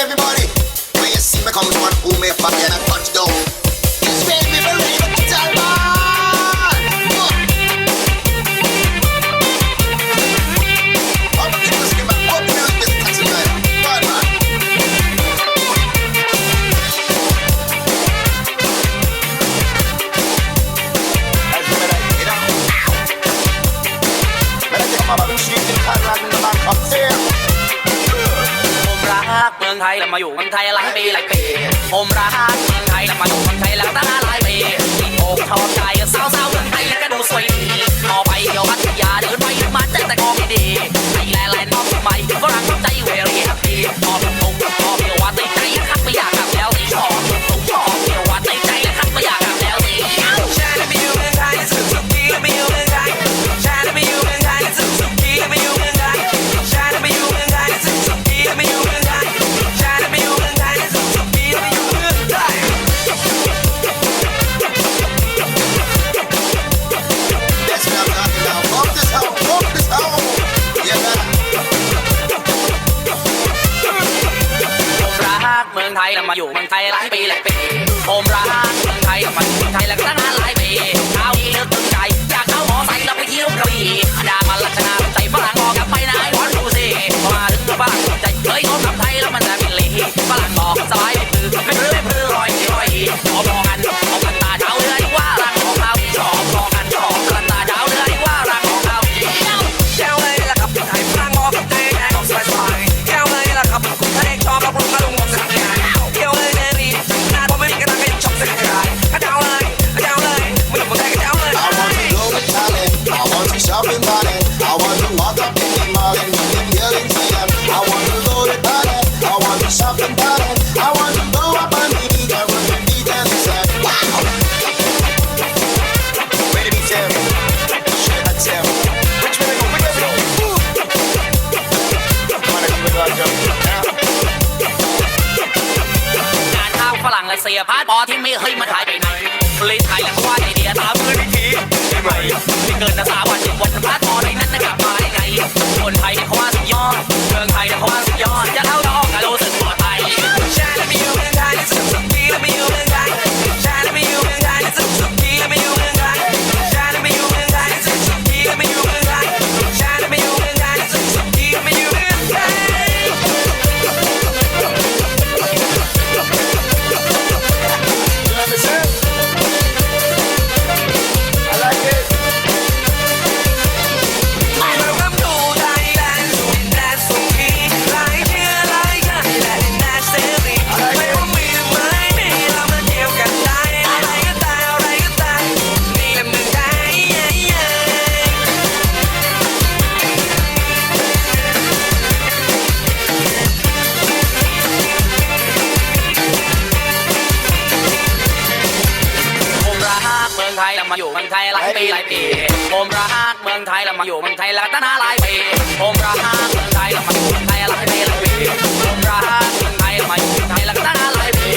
everybody. When you see me come run, who may fire and a touchdown? ไทยแล้วมาอยู่เมืองไทยหลังปีหลายปีผมรักเมืองไทยแล้วมาอยู่เมืองไทยหลังตั้งหลายปีอกชอบใจสาวสาวเมืองไทยแล้วก็ดูสวยดีพอไปเที่ยวพัทยาเดินไปเดินมาเจอแต่ของดี มาอยู่เมืองไทยหลายปีหลายปีโฮมร้านเมืองไทยกับมาอยู่เมืองไทยแล้วก็ตั้งนาน สียพาดปอที่ไม่เคยมาถ่ายไปไหนเลยถ่ายแล้วว่าไอเดียตามมือดีทีใช่ไมไม่เกินนะสาวันวันพาดปอในนั้นนะกลับมาได้ไงคนไทยเนี่ยเขาว่าสุดยอดเมืองไทยเนี่ยเขาว่า มาอยู่เมืองไทยหลายปีหลายปีผมรักเมืองไทยแล้วมาอยู่เมืองไทยแล้วตั้งหลายปีผมรักเมืองไทยแล้วมาอยู่เมืองไทยหลายปีหลายปีผมรักเมืองไทยแล้วมาอยู่เมืองไทยแล้วตั้งหลายปี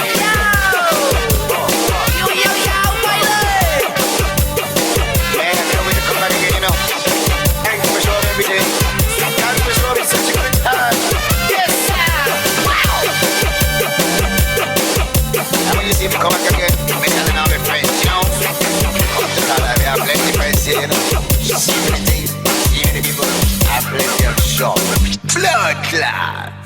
เขามากัน I play your job. Blood clot.